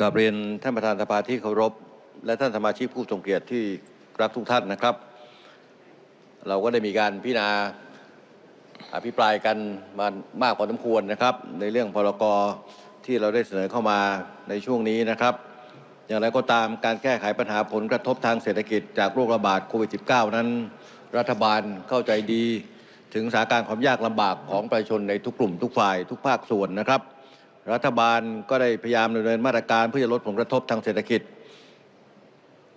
กับเรียนท่านประธานสภาที่เคารพ และท่านสมาชิกผู้ทรงเกียรติที่รักทุกท่านนะครับ เราก็ได้มีการพิจารณาอภิปรายกันมามากพอสมควรนะครับ ในเรื่องพรกที่เราได้เสนอเข้ามาในช่วงนี้นะครับ อย่างไรก็ตามการแก้ไขปัญหาผลกระทบทางเศรษฐกิจจากโรคระบาดโควิด -19 นั้น รัฐบาลเข้าใจดี ถึงสถานการณ์ความยากลำบากของประชาชนในทุกกลุ่มทุกฝ่ายทุกภาคส่วนนะครับ รัฐบาลก็ได้พยายามดำเนินมาตรการเพื่อจะลดผลกระทบทางเศรษฐกิจ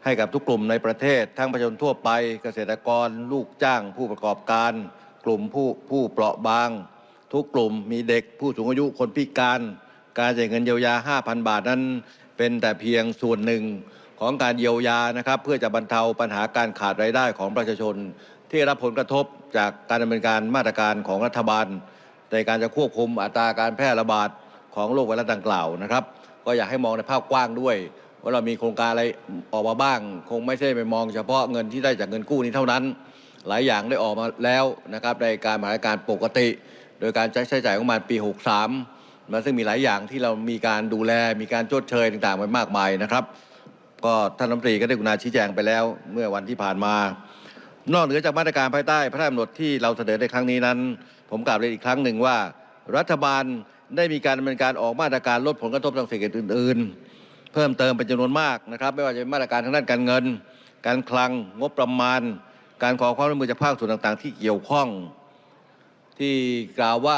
ให้กับทุกกลุ่มในประเทศ ทั้งประชาชนทั่วไป เกษตรกร ลูกจ้าง ผู้ประกอบการ กลุ่มผู้ผู้เปราะบาง ทุกกลุ่มมีเด็กผู้สูงอายุคนพิการ การจ่ายเงินเยียวยา 5,000 บาทนั้น เป็นแต่เพียงส่วนหนึ่งของการเยียวยานะครับ เพื่อจะบรรเทาปัญหาการขาดรายได้ของประชาชน ที่ได้รับผลกระทบจากการดำเนินการมาตรการของรัฐบาลในการจะควบคุมอัตราการแพร่ระบาด ของโรคไวรัสดังกล่าวนะครับ ก็อยากให้มองในภาพกว้างด้วย ว่าเรามีโครงการอะไรออกมาบ้าง คงไม่ใช่ไปมองเฉพาะเงินที่ได้จากเงินกู้นี้เท่านั้น หลายอย่างได้ออกมาแล้วนะครับในการบริหารการปกติ โดยการใช้ใช้จ่ายของมันปี 63มาซึ่งมีหลายอย่างที่เรามีการดูแลมีการชดเชยต่างๆไปมากมายนะครับก็ท่านรัฐมนตรีก็ได้กุณาชี้แจงไปแล้วเมื่อวันที่ผ่านมา นอกเหนือจากมาตรการภายใต้พระราชกำหนดที่เราเสนอในครั้งนี้นั้น ผมกล่าวเรียอีกครั้งหนึ่งว่า รัฐบาล ได้มีการดำเนินการออกมาตรการลดผลกระทบทางเศรษฐกิจอื่นๆ เพิ่มเติมเป็นจำนวนมากนะครับ ไม่ว่าจะเป็นมาตรการทางด้านการเงิน การคลังงบประมาณ การขอความร่วมมือจากภาคส่วนต่างๆ ที่เกี่ยวข้อง ที่กล่าวว่า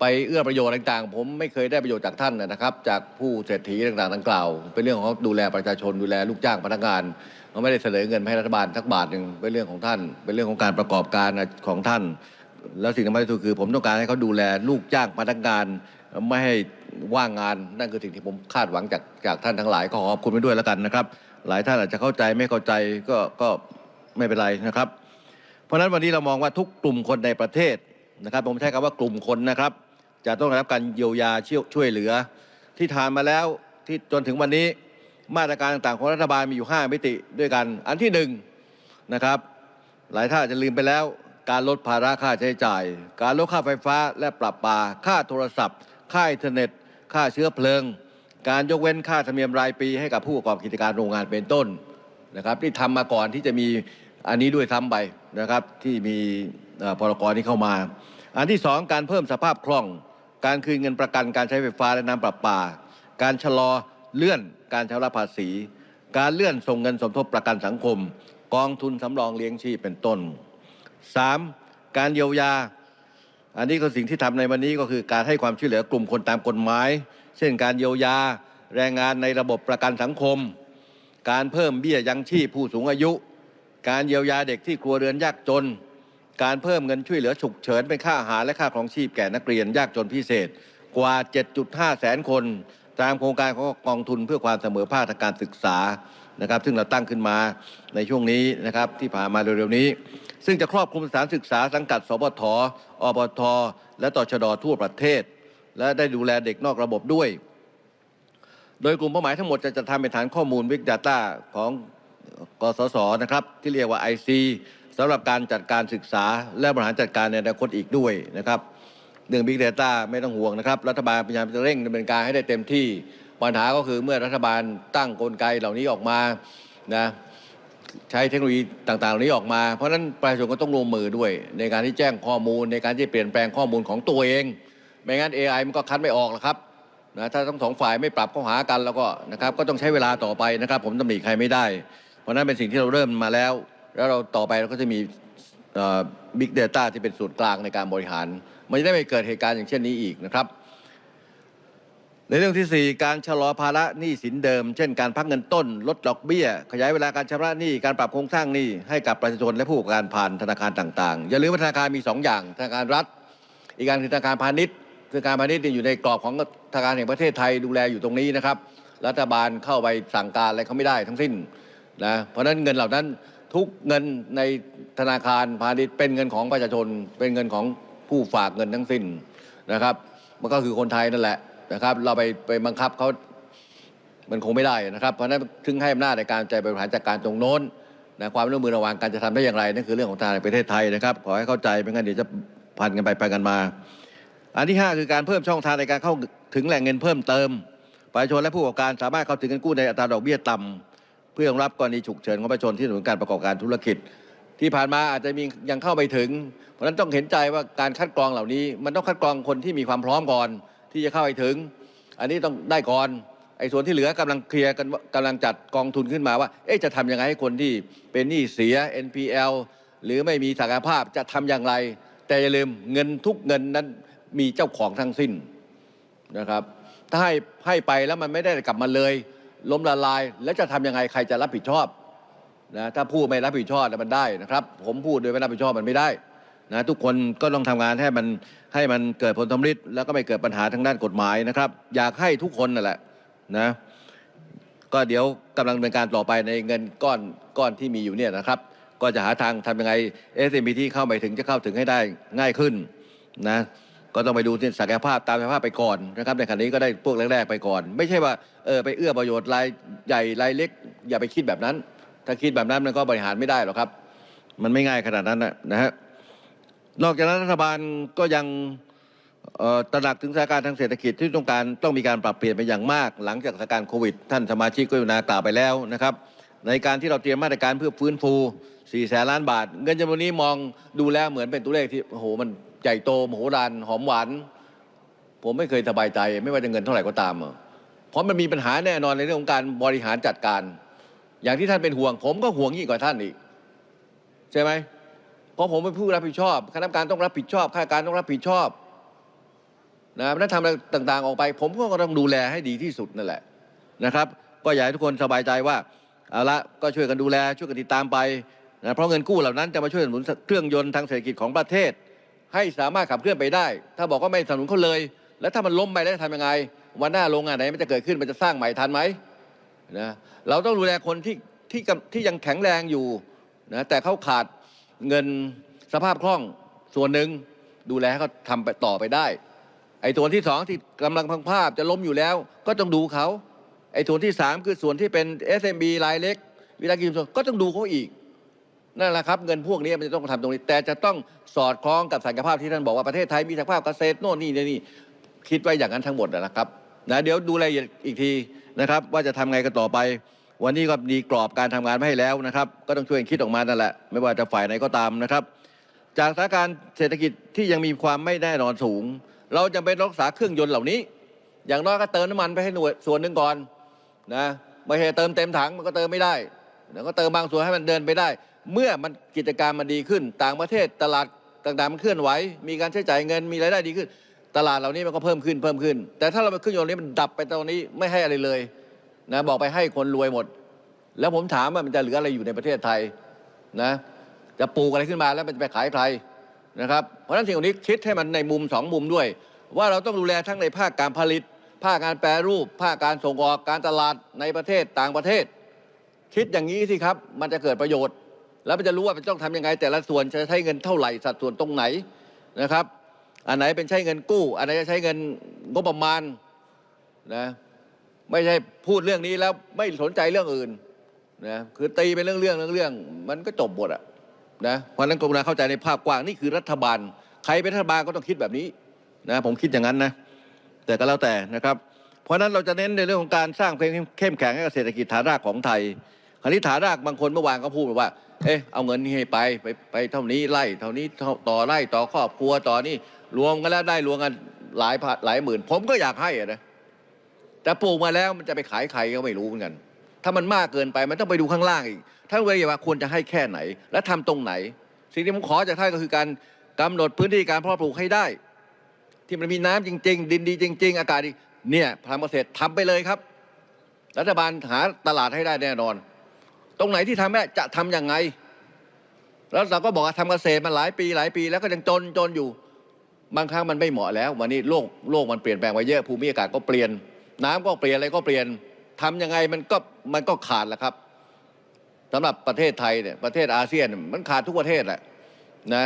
ไปเอื้อประโยชน์ต่างๆ ผมไม่เคยได้ประโยชน์จากท่านนะครับ จากผู้เศรษฐีต่างๆดังกล่าว เป็นเรื่องของดูแลประชาชนดูแลลูกจ้างพนักงานเขาไม่ได้เสนอเงินให้รัฐบาลทักบาทหนึ่งเป็นเรื่องของท่าน เป็นเรื่องของการประกอบการของท่าน แล้วสิ่งสำคัญที่สุดคือ ผมต้องการให้เขาดูแลลูกจ้างพนักงานไม่ให้ว่างงานนั่นคือสิ่งที่ผมคาดหวังจากจากท่านทั้งหลายก็ขอบคุณไปด้วยแล้วกันนะครับ หลายท่านอาจจะเข้าใจไม่เข้าใจก็ก็ไม่เป็นไรนะครับ เพราะฉะนั้นวันนี้เรามองว่าทุกกลุ่มคนในประเทศนะครับ ผมใช้คำว่ากลุ่มคนนะครับ จะต้องได้รับการเยียวยาช่วยเหลือ ที่ทานมาแล้วที่จนถึงวันนี้มาตรการต่างๆของรัฐบาลมีอยู่ 5 มิติด้วยกัน อันที่หนึ่งนะครับหลายท่านอาจจะลืมไปแล้ว การลดภาระค่าใช้จ่าย การลดค่าไฟฟ้าและปรับปา ค่าโทรศัพท์ ค่าอินเทอร์เน็ต ค่าเชื้อเพลิง การยกเว้นค่าธรรมเนียมรายปีให้กับผู้ประกอบกิจการโรงงานเป็นต้นนะครับที่ทำมาก่อนที่จะมีอันนี้ด้วยซ้ำไปนะครับที่มีพรกรนี้เข้ามา อันที่สองการเพิ่มสภาพคล่อง การคืนเงินประกันการใช้ไฟฟ้าและน้ำประปา การชะลอเลื่อนการชำระภาษี การเลื่อนส่งเงินสมทบประกันสังคม กองทุนสำรองเลี้ยงชีพเป็นต้น 3. การเยียวยา อันนี้ก็สิ่งที่ทำในวันนี้ก็คือการให้ความช่วยเหลือกลุ่มคนตามกฎหมาย เช่น การเยียวยา แรงงานในระบบประกันสังคม การเพิ่มเบี้ยยังชีพผู้สูงอายุ การเยียวยาเด็กที่ครัวเรือนยากจน การเพิ่มเงินช่วยเหลือฉุกเฉินเป็นค่าอาหารและค่าครองชีพแก่นักเรียนยากจนพิเศษกว่า 7.5 แสนคน ตามโครงการของกองทุนเพื่อความเสมอภาคทางการศึกษานะครับ ซึ่งเราตั้งขึ้นมาในช่วงนี้นะครับที่ผ่านมาเร็วๆนี้ ซึ่งจะครอบคลุมสถานศึกษาสังกัดสปทอบท และตชดทั่วประเทศ และได้ดูแลเด็กนอกระบบด้วย โดยกลุ่มเป้าหมายทั้งหมดจะจะทำเป็นฐานข้อมูล Big Data ของกสศนะครับที่เรียกว่า IC สำหรับการจัดการศึกษาและบริหารจัดการในอนาคตอีกด้วยนะครับเรื่อง Big Data ไม่ต้องห่วงนะครับ รัฐบาลพยายามจะเร่งดำเนินการให้ได้เต็มที่ปัญหาก็คือเมื่อรัฐบาลตั้งกลไกเหล่านี้ออกมานะ ใช้เทคโนโลยีต่างๆเหล่านี้ออกมา เพราะฉะนั้นประชาชนก็ต้องร่วมมือด้วย ในการที่แจ้งข้อมูลในการที่เปลี่ยนแปลงข้อมูลของตัวเอง ไม่งั้น AI มันก็คัดไม่ออกหรอกครับนะถ้าทั้งสองฝ่ายไม่ปรับข้อหากันแล้วก็นะครับก็ต้องใช้เวลาต่อไปนะครับ ผมตำหนิใครไม่ได้ เพราะฉะนั้นเป็นสิ่งที่เราเริ่มมาแล้ว แล้วเราต่อไปเราก็จะมีบิ๊กเดต้าที่เป็นศูนย์กลางในการบริหาร มันจะได้ไม่เกิดเหตุการณ์อย่างเช่นนี้อีกนะครับ ในเรื่องที่ 4 การชะลอภาระหนี้สินเดิม เช่นการพักเงินต้น ลดดอกเบี้ย ขยายเวลาการชำระหนี้การปรับโครงสร้างหนี้ให้กับประชาชนและผู้ประกอบการผ่านธนาคารต่าง ๆ อย่าลืมว่าธนาคารมี 2 อย่าง ธนาคารรัฐ อีกการคือธนาคารพาณิชย์คือการพาณิชย์นี่อยู่ในกรอบของธนาคารแห่งประเทศไทยดูแลอยู่ตรงนี้นะครับ รัฐบาลเข้าไปสั่งการอะไรเขาไม่ได้ทั้งสิ้นนะเพราะฉะนั้นเงินเหล่านั้นทุกเงินในธนาคารพาณิชย์เป็นเงินของประชาชน เป็นเงินของผู้ฝากเงินทั้งสิ้นนะครับมันก็คือคนไทยนั่นแหละ นะครับ เราไปไปบังคับเขามันคงไม่ได้นะครับ เพราะนั้นถึงให้อำนาจในการใจบริหารจัดการตรงโน้นนะความร่วมมือระหว่างกันจะทำได้อย่างไรนั่นคือเรื่องของทางในประเทศไทยนะครับ ขอให้เข้าใจไม่งั้นเดี๋ยวจะพันกันไปไปกันมา อันที่ 5 คือการเพิ่มช่องทางในการเข้าถึงแหล่งเงินเพิ่มเติมประชาชนและผู้ประกอบการสามารถเข้าถึงเงินกู้ในอัตราดอกเบี้ยต่ำเพื่อรองรับกรณีฉุกเฉินของประชาชนที่หนุนการประกอบการธุรกิจ ที่ผ่านมาอาจจะมียังเข้าไปถึง เพราะฉะนั้นต้องเห็นใจว่าการคัดกรองเหล่านี้ มันต้องคัดกรองคนที่มีความพร้อมก่อน ที่จะเข้าไปถึง อันนี้ต้องได้ก่อนไอ้ส่วนที่เหลือกำลังเคลียร์กันกำลังจัดกองทุนขึ้นมาว่าเอ๊ะจะทำยังไงให้คนที่เป็นหนี้เสีย NPL หรือไม่มีศักยภาพจะทำอย่างไร แต่อย่าลืมเงินทุกเงินนั้นมีเจ้าของทั้งสิ้นนะครับ ถ้าให้ให้ไปแล้วมันไม่ได้กลับมาเลย ล้มละลาย แล้วจะทำยังไงใครจะรับผิดชอบนะถ้าพูดไม่รับผิดชอบมันได้นะครับ ผมพูดโดยไม่รับผิดชอบมันไม่ได้ นะทุกคนก็ต้องทำงานให้มันให้มันเกิดผลสำฤทธิ์แล้วก็ไม่เกิดปัญหาทางด้านกฎหมายนะครับ อยากให้ทุกคนนั่นแหละนะก็เดี๋ยวกำลังดำเนินการต่อไปในเงินก้อนก้อนที่มีอยู่เนี่ยนะครับ ก็จะหาทางทำยังไง SME ที่เข้าไปถึงจะเข้าถึงให้ได้ง่ายขึ้นนะก็ต้องไปดูที่ศักยภาพตามศักยภาพไปก่อนนะครับ ในขณะนี้ก็ได้พวกแรกๆไปก่อน ไม่ใช่ว่าเออไปเอื้อประโยชน์รายใหญ่รายเล็ก อย่าไปคิดแบบนั้น ถ้าคิดแบบนั้นมันก็บริหารไม่ได้หรอกครับ มันไม่ง่ายขนาดนั้นนะนะฮะ นอกจากนั้นรัฐบาลก็ยังตระหนักถึงสถานการณ์ทางเศรษฐกิจที่ต้องการต้องมีการปรับเปลี่ยนไปอย่างมาก หลังจากสถานการณ์โควิด ท่านสมาชิกก็อยู่นากล่าวไปแล้วนะครับ ในการที่เราเตรียมมาตรการเพื่อฟื้นฟู 4 แสนล้านบาท เงินจำนวนนี้มองดูแล้วเหมือนเป็นตัวเลขที่โอ้โหมันใหญ่โตมโหฬารหอมหวานผมไม่เคยสบายใจ ไม่ว่าจะเงินเท่าไหร่ก็ตาม เพราะมันมีปัญหาแน่นอนในเรื่องของการบริหารจัดการ อย่างที่ท่านเป็นห่วง ผมก็ห่วงยิ่งกว่าท่านอีก ใช่ไหม ราะผมเป็นผู้รับผิดชอบ คณะกรรมการต้องรับผิดชอบข้าราชการต้องรับผิดชอบนะนั้นทำอะไรต่างๆ ออกไป ผมก็ต้องดูแลให้ดีที่สุดนั่นแหละนะครับ ก็อยากให้ทุกคนสบายใจว่าเอาละก็ช่วยกันดูแลช่วยกันติดตามไปนะเพราะเงินกู้เหล่านั้นจะมาช่วยสนับสนุนเครื่องยนต์ทางเศรษฐกิจของประเทศ ให้สามารถขับเคลื่อนไปได้ ถ้าบอกว่าไม่สนับสนุนเขาเลย แล้วถ้ามันล้มไปแล้วทำยังไง วันหน้าโรงงานไหนมันจะเกิดขึ้นมันจะสร้างใหม่ทันไหมนะเราต้องดูแลคนที่ที่ที่ยังแข็งแรงอยู่นะแต่เขาขาด เงินสภาพคล่องส่วนหนึ่งดูแลให้เขาทำไปต่อไปได้ ไอ้ส่วนที่สองที่กำลังพังภาพจะล้มอยู่แล้ว ก็ต้องดูเขาไอ้ส่วนที่สามคือส่วนที่เป็น SMB รายเล็ก วิสาหกิจชุมชนก็ต้องดูเขาอีกนั่นแหละครับเงินพวกนี้มันจะต้องทำตรงนี้ แต่จะต้องสอดคล้องกับศักยภาพที่ท่านบอกว่าประเทศไทยมีศักยภาพเกษตรโน่นนี่นี่นี่คิดไว้อย่างนั้นทั้งหมดนะครับนะเดี๋ยวดูรายละเอียดอีกทีนะครับ ว่าจะทำไงกันต่อไป วันนี้ก็มีกรอบการทำงานมาให้แล้วนะครับ ก็ต้องช่วยกันคิดออกมานั่นแหละ ไม่ว่าจะฝ่ายไหนก็ตามนะครับ จากสถานการณ์เศรษฐกิจที่ยังมีความไม่แน่นอนสูง เราจะเป็นรักษาเครื่องยนต์เหล่านี้ อย่างน้อยก็เติมน้ำมันไปให้หน่วยส่วนหนึ่งก่อนนะไม่ใช่เติมเต็มถังมันก็เติมไม่ได้แล้วก็เติมบางส่วนให้มันเดินไปได้ เมื่อมันกิจการมันดีขึ้น ต่างประเทศตลาดต่างๆมันเคลื่อนไหวมีการใช้จ่ายเงินมีรายได้ดีขึ้น ตลาดเหล่านี้มันก็เพิ่มขึ้นเพิ่มขึ้น แต่ถ้าเราไปเครื่องยนต์นี้มันดับไปตรงนี้ไม่ให้อะไรเลย นะบอกไปให้คนรวยหมด แล้วผมถามว่ามันจะเหลืออะไรอยู่ในประเทศไทยนะจะปลูกอะไรขึ้นมาแล้วมันจะไปขายใครนะครับเพราะฉะนั้นสิ่งเหล่านี้คิดให้มันในมุมสองมุมด้วย ว่าเราต้องดูแลทั้งในภาคการผลิต ภาคการแปรรูป ภาคการส่งออกการตลาดในประเทศต่างประเทศ คิดอย่างนี้สิครับ มันจะเกิดประโยชน์ แล้วมันจะรู้ว่ามันต้องทำยังไง แต่ละส่วนจะใช้เงินเท่าไหร่สัดส่วนตรงไหนนะครับ อันไหนเป็นใช้เงินกู้ อันไหนจะใช้เงินงบประมาณนะ ไม่ใช่พูดเรื่องนี้แล้วไม่สนใจเรื่องอื่นนะคือตีเป็นเรื่องเรื่องเรื่องเรื่องมันก็จบหมดอะนะเพราะนั้นกรุณาเข้าใจในภาพกว้างนี่คือรัฐบาล ใครเป็นรัฐบาลก็ต้องคิดแบบนี้นะผมคิดอย่างนั้นนะแต่ก็แล้วแต่นะครับ เพราะนั้นเราจะเน้นในเรื่องของการสร้างความเข้มแข็งให้กับเศรษฐกิจฐานรากของไทยคราวนี้ฐานรากบางคนเมื่อวานก็พูดว่า เอ๊ะเอาเงินนี้ให้ไปไปไปเท่านี้ไล่เท่านี้ต่อไล่ต่อครอบครัวต่อนี่รวมกันแล้วได้รวมกันหลายหลายหมื่น ผมก็อยากให้อะนะ แต่ปลูกมาแล้วมันจะไปขายใครก็ไม่รู้เหมือนกัน ถ้ามันมากเกินไปมันต้องไปดูข้างล่างอีกท่านเรียว่าควรจะให้แค่ไหน และทำตรงไหน สิ่งที่ผมขอจากท่านก็คือการกำหนดพื้นที่การเพาะปลูกให้ได้ ที่มันมีน้ำจริง ๆ ดินดีจริง ๆ อากาศดีเนี่ยทำเกษตรทำไปเลยครับ รัฐบาลหาตลาดให้ได้แน่นอน ตรงไหนที่ทำไม่จะทำยังไง แล้วเราก็บอกว่าทำเกษตรมาหลายปีหลายปี แล้วก็ยังจนจนอยู่บางครั้งมันไม่เหมาะแล้ว วันนี้โลกโลกมันเปลี่ยนแปลงไปเยอะภูมิอากาศก็เปลี่ยน น้ำก็เปลี่ยนอะไรก็เปลี่ยนทำยังไงมันก็มันก็ขาดแหละครับสำหรับประเทศไทยเนี่ยประเทศอาเซียนมันขาดทุกประเทศแหละนะ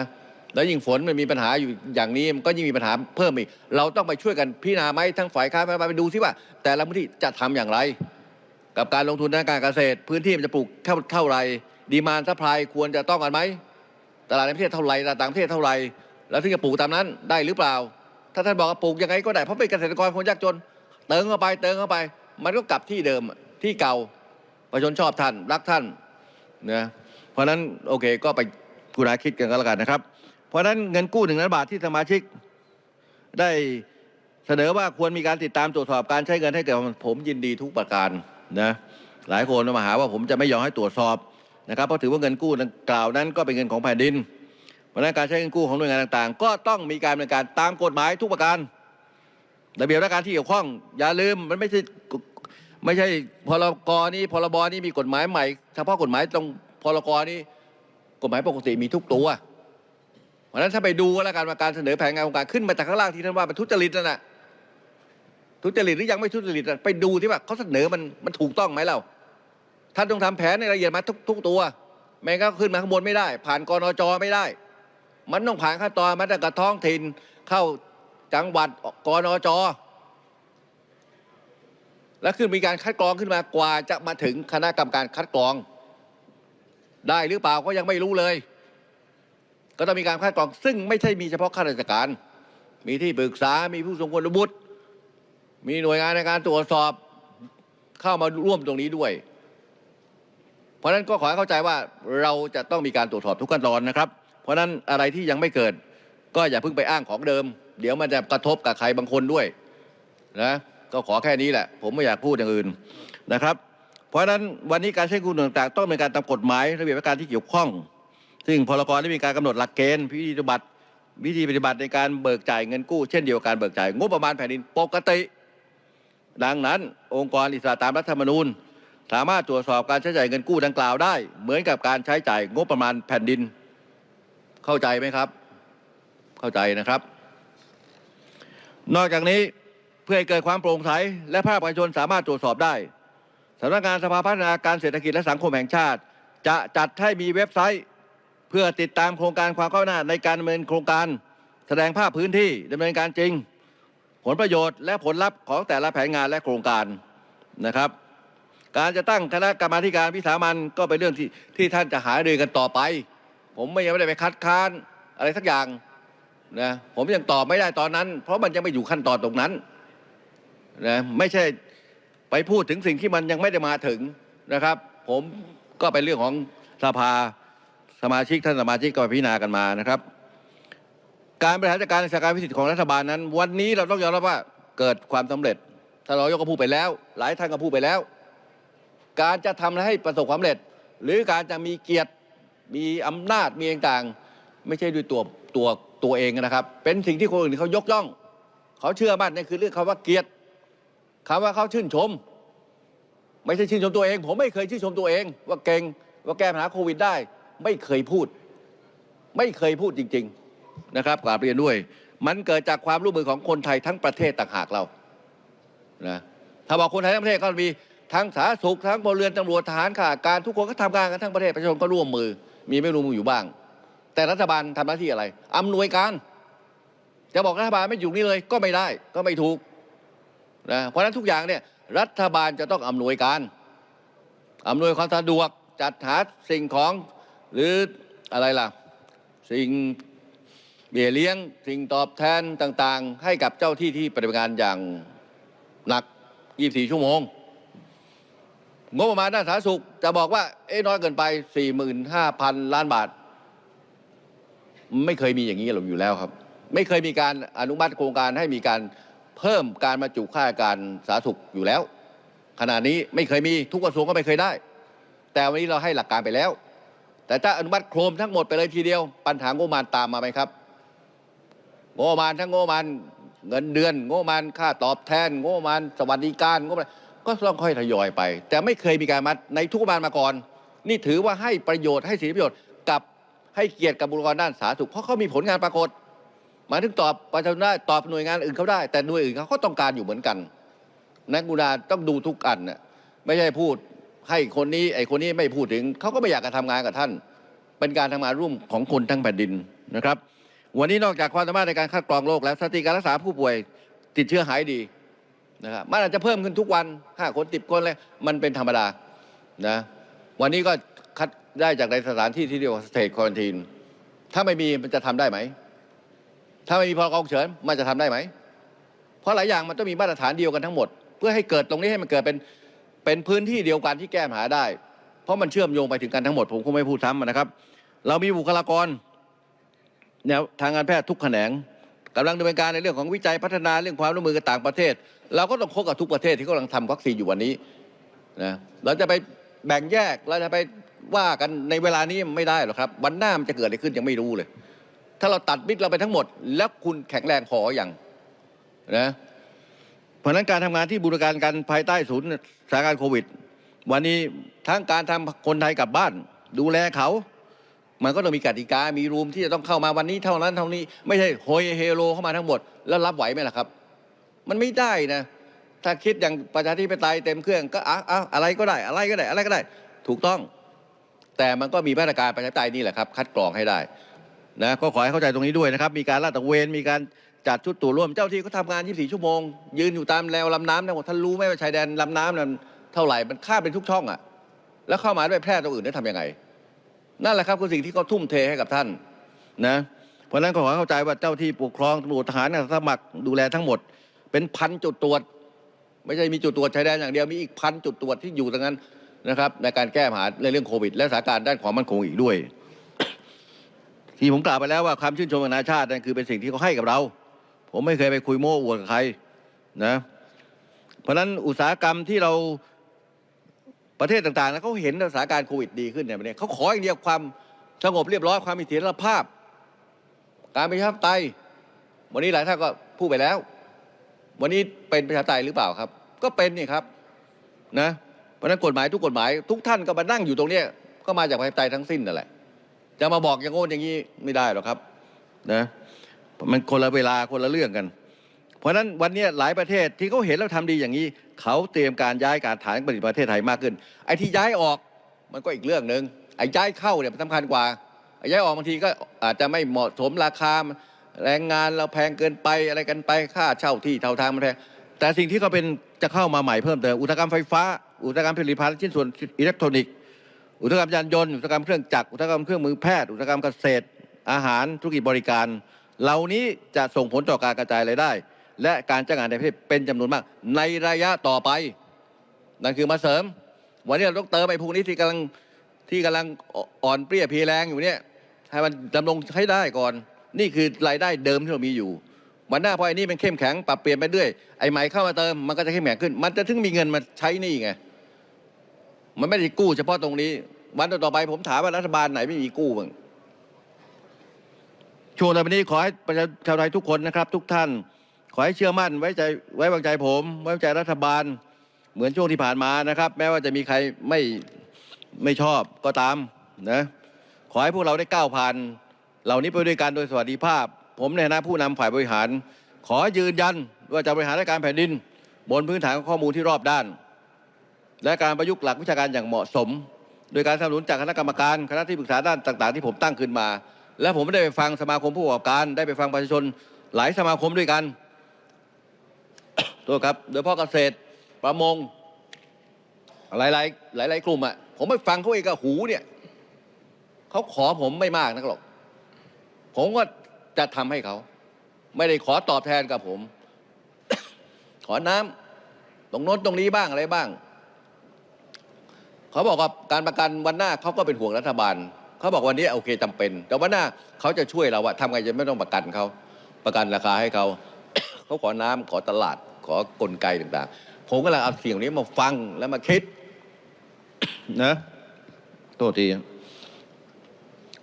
แล้วยิ่งฝนมันมีปัญหาอยู่อย่างนี้มันก็ยิ่งมีปัญหาเพิ่มอีก เราต้องไปช่วยกันพิจารณาไหมทั้งฝ่ายค้านฝ่าไปดูซิว่า แต่ละพื้นที่จะทำอย่างไร กับการลงทุนด้านการเกษตร พื้นที่มันจะปลูกเท่าเท่าไรดีมานซัพพลายควรจะต้องกันไหมตลาดในประเทศเท่าไหร่ตลาดต่างประเทศเท่าไหร่แล้วถึงจะปลูกตามนั้นได้หรือเปล่า ถ้าท่านบอกว่าปลูกยังไงก็ได้เพราะเป็นเกษตรกรคนยากจน เติมเข้าไปเติมเข้าไป มันก็กลับที่เดิมที่เก่าประชาชนชอบท่านรักท่านนะเพราะนั้นโอเคก็ไปกุณาคิดกันก็แล้วกันนะครับ เพราะนั้นเงินกู้หนึ่งล้านบาทที่สมาชิก ได้เสนอว่าควรมีการติดตามตรวจสอบการใช้เงินให้เกิดผมยินดีทุกประการนะหลายคนมาหาว่าผมจะไม่ยอมให้ตรวจสอบนะครับเพราะถือว่าเงินกู้ดังกล่าวนั้นก็เป็นเงินของแผ่นดินเพราะนั้นการใช้เงินกู้ของหน่วยงานต่างๆ ก็ต้องมีการดำเนินการตามกฎหมายทุกประการ ระเบียบราชการที่เกี่ยวข้องอย่าลืมมันไม่ใช่ไม่ใช่พรกรนี้พรบนี้มีกฎหมายใหม่เฉพาะกฎหมายตรงพรกรนี้กฎหมายปกติมีทุกตัวเพราะฉะนั้นถ้าไปดูแล้วกันว่าการเสนอแผนงานโครงการขึ้นมาจากข้างล่างที่ท่านว่าเป็นทุจริตนั่นน่ะทุจริตหรือยังไม่ทุจริตไปดูที่ว่าเขาเสนอมันมันถูกต้องไหมเราท่านต้องทำแผนในรายละเอียดมาทุกทุกตัวไม่งั้นก็ขึ้นมาข้างบนไม่ได้ ผ่านกรนจไม่ได้ มันต้องผ่านขั้นตอนมาตั้งแต่ท้องถิ่นเข้า จังหวัดกนจแล้วขึ้นมีการคัดกรองขึ้นมากว่าจะมาถึงคณะกรรมการคัดกรอง ได้หรือเปล่าก็ยังไม่รู้เลย ก็ต้องมีการคัดกรอง ซึ่งไม่ใช่มีเฉพาะข้าราชการ มีที่ปรึกษา มีผู้ทรงคุณวุฒิมีหน่วยงานในการตรวจสอบเข้ามาร่วมตรงนี้ด้วย เพราะฉะนั้นก็ขอให้เข้าใจว่าเราจะต้องมีการตรวจสอบทุกขั้นตอนนะครับ เพราะฉะนั้นอะไรที่ยังไม่เกิด ก็อย่าเพิ่งไปอ้างของเดิม เดี๋ยวมันจะกระทบกับใครบางคนด้วยนะก็ขอแค่นี้แหละ ผมไม่อยากพูดอย่างอื่นนะครับ เพราะฉะนั้นวันนี้การใช้กู้ต่างๆ ต้องเป็นการตามกฎหมายระเบียบการที่เกี่ยวข้อง ซึ่งพรกได้มีการกำหนดหลักเกณฑ์วิธีปฏิบัติวิธีปฏิบัติในการเบิกจ่ายเงินกู้เช่นเดียวกับการเบิกจ่ายงบประมาณแผ่นดินปกติ ดังนั้น องค์กรอิสระตามรัฐธรรมนูญ สามารถตรวจสอบการใช้จ่ายเงินกู้ดังกล่าวได้ เหมือนกับการใช้จ่ายงบประมาณแผ่นดิน เข้าใจไหมครับ เข้าใจนะครับ นอกจากนี้เพื่อให้เกิดความโปร่งใสและภาคประชาชนสามารถตรวจสอบได้สำนักงานสภาพัฒนาการเศรษฐกิจและสังคมแห่งชาติ จะจัดให้มีเว็บไซต์ เพื่อติดตามโครงการความก้าวหน้าในการดำเนินโครงการ แสดงภาพพื้นที่ดำเนินการจริง ผลประโยชน์และผลลัพธ์ของแต่ละแผนงานและโครงการนะครับ การจะตั้งคณะกรรมาการวิสามันก็เป็นเรื่องที่ที่ท่านจะหารือกันต่อไป ผมไม่ยังไม่ได้ไปคัดค้านอะไรสักอย่าง นะผมยังตอบไม่ได้ตอนนั้น เพราะมันยังไม่อยู่ขั้นตอนตรงนั้นนะไม่ใช่ไปพูดถึงสิ่งที่มันยังไม่ได้มาถึงนะครับ ผมก็เป็นเรื่องของสภาสมาชิกท่านสมาชิกก็พิจารณากันมานะครับ การบริหารจัดการราชการพิสิทธิ์ของรัฐบาลนั้น วันนี้เราต้องยอมรับว่าเกิดความสำเร็จท่านรองยกก็พูดไปแล้ว หลายท่านก็พูดไปแล้ว การจะทำให้ประสบความสำเร็จ หรือการจะมีเกียรติมีอำนาจมีต่างๆ ไม่ใช่ด้วยตัวตัว ตัวเองนะครับ เป็นสิ่งที่คนอื่นเขายกย่อง เขาเชื่อมั่นนี่คือเรื่องคำว่าเกียรติคำว่าเขาชื่นชม ไม่ใช่ชื่นชมตัวเอง ผมไม่เคยชื่นชมตัวเอง ว่าเก่งว่าแก้ปัญหาโควิดได้ ไม่เคยพูด ไม่เคยพูดจริง ๆนะครับกราบเรียนด้วย มันเกิดจากความร่วมมือของคนไทยทั้งประเทศต่างหากเรานะถ้าบอกคนไทยทั้งประเทศก็มีทั้งสาธารณสุขทั้งพลเรือนตำรวจทหารข้าราชการทุกคนก็ทำงานกันทั้งประเทศประชาชนก็ร่วมมือ มีไม่ร่วมมืออยู่บ้าง แต่รัฐบาลทำหน้าที่อะไรอำนวยการ จะบอกรัฐบาลไม่อยู่นี่เลยก็ไม่ได้ก็ไม่ถูกนะเพราะฉะนั้นทุกอย่างเนี่ยรัฐบาลจะต้องอำนวยการอำนวยความสะดวกจัดหาสิ่งของหรืออะไรล่ะ สิ่งเบี้ยเลี้ยง สิ่งตอบแทนต่าง ๆ ให้กับเจ้าที่ที่ปฏิบัติงานอย่างหนัก 24 ชั่วโมงงบประมาณด้านสาธารณสุขจะบอกว่าเอ๊น้อยเกินไป 45,000 ล้านบาท ไม่เคยมีอย่างนี้หรอกอยู่แล้วครับ ไม่เคยมีการอนุมัติโครงการให้มีการเพิ่มการมาจุค่าการสาธารณสุขอยู่แล้ว ขณะนี้ไม่เคยมีทุกกระทรวงก็ไม่เคยได้ แต่วันนี้เราให้หลักการไปแล้ว แต่ถ้าอนุมัติโครมทั้งหมดไปเลยทีเดียว ปัญหางบประมาณตามมาไหมครับงบประมาณทั้งงบประมาณเงินเดือนงบประมาณค่าตอบแทนงบประมาณสวัสดิการงบประมาณก็ต้องค่อยทยอยไป แต่ไม่เคยมีการมัดในทุกบประมาณมาก่อน นี่ถือว่าให้ประโยชน์ให้สิทธิประโยชน์กับ ให้เกียรติกับบุคลากรด้านสาธารณสุขเพราะเขามีผลงานปรากฏหมายถึงตอบประชาชนได้ตอบหน่วยงานอื่นเขาได้ แต่หน่วยอื่นเขาก็ต้องการอยู่เหมือนกัน นักกุณาต้องดูทุกอันน่ะไม่ใช่พูดให้คนนี้ไอ้คนนี้ไม่พูดถึงเขาก็ไม่อยากจะทำงานกับท่าน เป็นการทำงานร่วมของคนทั้งแผ่นดินนะครับ วันนี้นอกจากความสามารถในการคัดกรองโรคแล้วสถิติการรักษาผู้ป่วยติดเชื้อหายดีนะครับมันอาจจะเพิ่มขึ้นทุกวันห้าคนติดคนเลยมันเป็นธรรมดานะวันนี้ก็ ได้จากในสถานที่ที่เรียกว่าสเตทควอนตีนถ้าไม่มีมันจะทำได้ไหม ถ้าไม่มีพรกฉุกเฉินมันจะทำได้ไหม เพราะหลายอย่างมันต้องมีมาตรฐานเดียวกันทั้งหมด เพื่อให้เกิดตรงนี้ให้มันเกิดเป็นเป็นพื้นที่เดียวกันที่แก้ปัญหาได้ เพราะมันเชื่อมโยงไปถึงกันทั้งหมด ผมคงไม่พูดซ้ำนะครับ เรามีบุคลากรแนวทางการแพทย์ทุกแขนงกำลังดำเนินการในเรื่องของวิจัยพัฒนาเรื่องความร่วมมือกับต่างประเทศ เราก็ต้องคบกับทุกประเทศที่กำลังทำวัคซีนอยู่วันนี้นะเราจะไปแบ่งแยกเราจะไป ว่ากันในเวลานี้ไม่ได้หรอกครับ วันหน้ามันจะเกิดอะไรขึ้นยังไม่รู้เลย ถ้าเราตัดมิตรเราไปทั้งหมด แล้วคุณแข็งแรงพออย่างนะเพราะนั้นการทำงานที่บูรการกันภายใต้ศูนย์สถานการณ์โควิด วันนี้ทั้งการทำคนไทยกลับบ้าน ดูแลเขา มันก็ต้องมีกติกา มีรูมที่จะต้องเข้ามาวันนี้เท่านั้นเท่านี้ไม่ใช่โฮยเฮโลเข้ามาทั้งหมด แล้วรับไหวไหมล่ะครับ มันไม่ได้นะ ถ้าคิดอย่างประชาธิปไตยเต็มเครื่องก็อะอะอะไรก็ได้อะไรก็ได้อะไรก็ได้ ถูกต้อง แต่มันก็มีมาตรการประชาธิปไตยนี่แหละครับคัดกรองให้ได้นะก็ขอให้เข้าใจตรงนี้ด้วยนะครับ มีการลาดตระเวนมีการจัดชุดตรวจร่วมเจ้าที่เขาทำงาน 24 ชั่วโมง ยืนอยู่ตามแนวลำน้ำนะท่านรู้ไหมว่าชายแดนลำน้ำนั้นเท่าไหร่มันข้ามเป็นทุกช่องอะแล้วเข้ามาด้วยแพร่ตรงอื่นได้ทำยังไง นั่นแหละครับคือสิ่งที่เขาทุ่มเทให้กับท่านนะเพราะฉะนั้นก็ขอให้เข้าใจว่าเจ้าที่ปกครองตำรวจทหารอาสาสมัครดูแลทั้งหมด เป็นพันจุดตรวจ ไม่ใช่มีจุดตรวจชายแดนอย่างเดียวมีอีกพันจุดตรวจที่อยู่ตรงนั้น นะครับในการแก้ปัญหาในเรื่องโควิด และสถานการณ์ด้านความมั่นคงอีกด้วย ที่ผมกล่าวไปแล้วว่าความชื่นชมของนานาชาตินั่นคือเป็นสิ่งที่เขาให้กับเรา ผมไม่เคยไปคุยโม้อวดกับใครนะเพราะฉะนั้นอุตสาหกรรมที่เราประเทศต่างๆแล้วเขาเห็นสถานการณ์โควิดดีขึ้นเนี่ยเนี่ยเขาขออย่างเดียวความสงบเรียบร้อยความมีเสถียรภาพ การประชาธิปไตยวันนี้หลายท่านก็พูดไปแล้ว วันนี้เป็นประชาธิปไตยหรือเปล่าครับ ก็เป็นนี่ครับนะ ราะนั้นกฎหมายทุกกฎหมายทุกท่านก็มานั่งอยู่ตรงนี้ก็มาจากประชาธิปไตยทั้งสิ้นนั่นแหละ จะมาบอกอย่างโน้นอย่างนี้ไม่ได้หรอกครับนะมันคนละเวลาคนละเรื่องกัน เพราะฉะนั้นวันนี้หลายประเทศที่เขาเห็นแล้วทำดีอย่างนี้ เขาเตรียมการย้ายการฐานผลิตประเทศไทยมากขึ้น ไอ้ที่ย้ายออกมันก็อีกเรื่องหนึ่งไอ้ย้ายเข้าเนี่ยมันสำคัญกว่าไอ้ย้ายออกบางทีก็อาจจะไม่เหมาะสมราคาแรงงานเราแพงเกินไปอะไรกันไปค่าเช่าที่เท่าทางมันแพงแต่สิ่งที่เขาเป็นจะเข้ามาใหม่เพิ่มเติมอุตสาหกรรมไฟฟ้า อุตสาหกรรมผลิตภัณฑ์ชิ้นส่วนอิเล็กทรอนิกส์อุตสาหกรรมยานยนต์อุตสาหกรรมเครื่องจักรอุตสาหกรรมเครื่องมือแพทย์อุตสาหกรรมเกษตร อาหารธุรกิจบริการ เหล่านี้จะส่งผลต่อการกระจายรายได้ และการจ้างงานในประเทศเป็นจำนวนมาก ในระยะต่อไป นั่นคือมาเสริม วันนี้เราต้องเติมไอ้พวกนี้ที่กำลังที่กำลังอ่อนเปรี้ยเพลีแรงอยู่เนี่ยให้มันดำรงให้ได้ก่อน นี่คือรายได้เดิมที่เรามีอยู่วันหน้าพอไอ้นี่มันเข้มแข็งปรับเปลี่ยนไปเรื่อยไอ้ใหม่เข้ามาเติมมันก็จะเข้มแข็งขึ้น มันจะถึงมีเงินมาใช้นี่ไง มันไม่ได้กู้เฉพาะตรงนี้ วันต่อไปผมถามว่ารัฐบาลไหนไม่มีกู้บ้างช่วงต่อไปนี้ขอให้ประชาชาวไทยทุกคนนะครับ ทุกท่าน ขอให้เชื่อมั่นไว้ใจไว้วางใจผม ไว้วางใจรัฐบาล เหมือนช่วงที่ผ่านมานะครับ แม้ว่าจะมีใครไม่ไม่ชอบก็ตามนะขอให้พวกเราได้ก้าวผ่านเหล่านี้ไปด้วยกันโดยสวัสดิภาพ ผมในฐานะผู้นำฝ่ายบริหาร ขอยืนยันว่าจะบริหารราชการแผ่นดิน บนพื้นฐานของข้อมูลที่รอบด้าน และการประยุกต์หลักวิชาการอย่างเหมาะสม โดยการสนับสนุนจากคณะกรรมการคณะที่ปรึกษาด้านต่าง ๆ ที่ผมตั้งขึ้นมา และผมได้ไปฟังสมาคมผู้ประกอบการ ได้ไปฟังประชาชนหลายสมาคมด้วยกันตัวครับโดยเฉพาะเกษตรประมงหลายๆหลายๆกลุ่มอะผมไปฟังเขาเองกับหูเนี่ยเขาขอผมไม่มากนักหรอก ผมก็จะทำให้เขา ไม่ได้ขอตอบแทนกับผม ขอน้ำตรงโน้นตรงนี้บ้างอะไรบ้าง เขาบอกว่าการประกันวันหน้าเขาก็เป็นห่วงรัฐบาลเขาบอกวันนี้โอเคจำเป็น แต่วันหน้าเขาจะช่วยเราอะทำไงจะไม่ต้องประกันเขาประกันราคาให้เขาเขาขอน้ำขอตลาดขอกลไกต่างๆ ผมก็เลยเอาเสียงนี้มาฟังแล้วมาคิดนะโทษที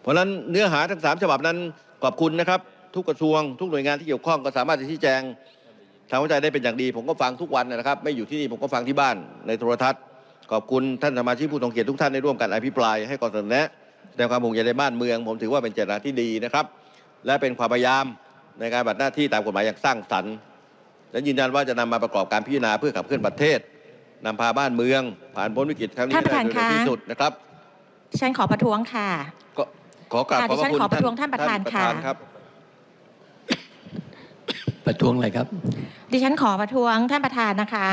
เพราะฉะนั้นเนื้อหาทั้งสามฉบับนั้นขอบคุณนะครับ ทุกกระทรวง ทุกหน่วยงานที่เกี่ยวข้องก็สามารถจะชี้แจงทำเข้าใจได้เป็นอย่างดี ผมก็ฟังทุกวันนะครับ ไม่อยู่ที่นี่ผมก็ฟังที่บ้านในโทรทัศน์ ขอบคุณท่านสมาชิกผู้ทรงเกียรติทุกท่านได้ร่วมกันอภิปรายให้ก่อเสนอแนะแสดงความห่วงใยในบ้านเมือง ผมถือว่าเป็นเจตนาที่ดีนะครับ และเป็นความพยายามในการปฏิบัติหน้าที่ตามกฎหมายอย่างสร้างสรรค์และยืนยันว่าจะนำมาประกอบการพิจารณาเพื่อขับเคลื่อนประเทศนำพาบ้านเมือง ผ่านพ้นวิกฤตครั้งนี้ท่านประธานได้โดยเร็วคะที่สุดนะครับดิฉันขอประท้วงค่ะก็ขอกราบค่ะขอบพระดิฉันคุณขอประท้วงท่านประธานค่ะครับ ประท้วงอะไรครับ ดิฉันขอประท้วงท่านประธานนะคะ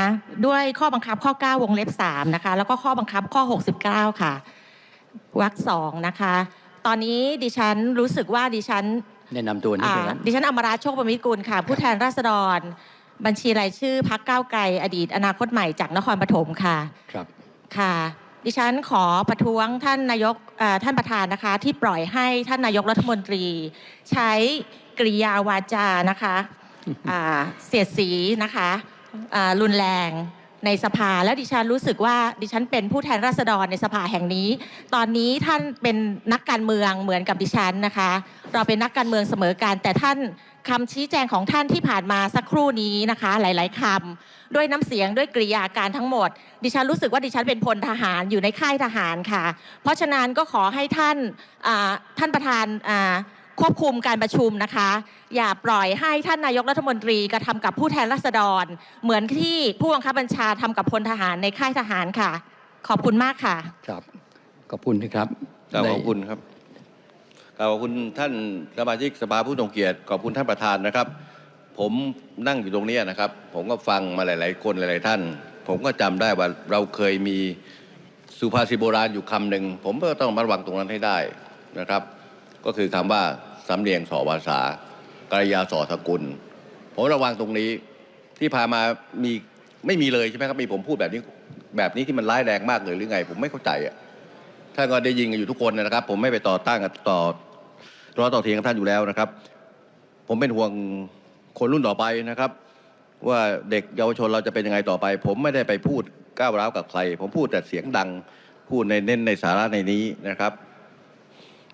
ด้วยข้อบังคับข้อ 9 วงเล็บ 3 นะคะ แล้วก็ข้อบังคับข้อ 69 ค่ะวรรคสองนะคะ ตอนนี้ดิฉันรู้สึกว่าดิฉันแนะนำตัวนิดอ่านึงครับดิฉันอมราโชคประมิตรกุลค่ะ ผู้แทนราษฎร บัญชีรายชื่อพักก้าวไกล อดีตอนาคตใหม่จากนครปฐมค่ะ ครับ ค่ะ ดิฉันขอประท้วงท่านนายกเอ่อท่านประธานนะคะ ที่ปล่อยให้ท่านนายกรัฐมนตรี ใช้กริยาวาจานะคะ อ่าเสียดสีนะคะอ่ารุนแรงในสภาแล้วดิฉันรู้สึกว่าดิฉันเป็นผู้แทนราษฎรในสภาแห่งนี้ ตอนนี้ท่านเป็นนักการเมืองเหมือนกับดิฉันนะคะ เราเป็นนักการเมืองเสมอกัน แต่ท่านคำชี้แจงของท่านที่ผ่านมาสักครู่นี้นะคะ หลาย ๆคำด้วยน้ำเสียงด้วยกริยาการทั้งหมด ดิฉันรู้สึกว่าดิฉันเป็นพลทหารอยู่ในค่ายทหารค่ะ เพราะฉะนั้นก็ขอให้ท่านท่านประธานอ่า ควบคุมการประชุมนะคะ อย่าปล่อยให้ท่านนายกรัฐมนตรีกระทำกับผู้แทนราษฎร เหมือนที่ผู้บังคับบัญชาทำกับพลทหารในค่ายทหารค่ะ ขอบคุณมากค่ะ ครับขอบคุณนะครับกราบได้ขอบคุณครับกราบขอบคุณท่านสมาชิกสภาผู้ทรงเกียรติขอบคุณท่านประธานนะครับ ผมนั่งอยู่ตรงเนี้ยนะครับ ผมก็ฟังมาหลาย ๆ คนหลาย ๆ ท่าน ผมก็จำได้ว่าเราเคยมีสุภาษิตโบราณอยู่คำหนึ่งผมก็ต้องมาระวังตรงนั้นให้ได้นะครับ ก็คือคำว่า สำเนียงสอภาษากริยาสอสกุล ผมระวังตรงนี้ที่พามามีไม่มีเลยใช่ไหมครับมีผมพูดแบบนี้แบบนี้ที่มันร้ายแรงมากเลยหรือไง ผมไม่เข้าใจอะท่านก็ได้ยินกันอยู่ทุกคนนะครับ ผมไม่ไปต่อต้านกับต่อรอต่อเทียงกับท่านอยู่แล้วนะครับ ผมเป็นห่วงคนรุ่นต่อไปนะครับ ว่าเด็กเยาวชนเราจะเป็นยังไงต่อไป ผมไม่ได้ไปพูดก้าวร้าวกับใคร ผมพูดแต่เสียงดังพูดในเน้นในสาระในนี้นะครับ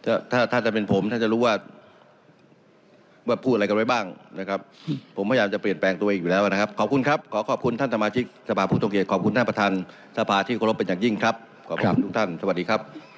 ถ้าถ้าถ้าจะเป็นผมท่านจะรู้ว่า ว่าพูดอะไรกันไว้บ้างนะครับ ผมพยายามจะเปลี่ยนแปลงตัวเองอยู่แล้วนะครับ ขอบคุณครับ ขอขอบคุณท่านสมาชิกสภาผู้ทรงเกียรติขอบคุณท่านประธานสภาที่เคารพเป็นอย่างยิ่งครับ ขอบครัคุบณทุกท่าน สวัสดีครับ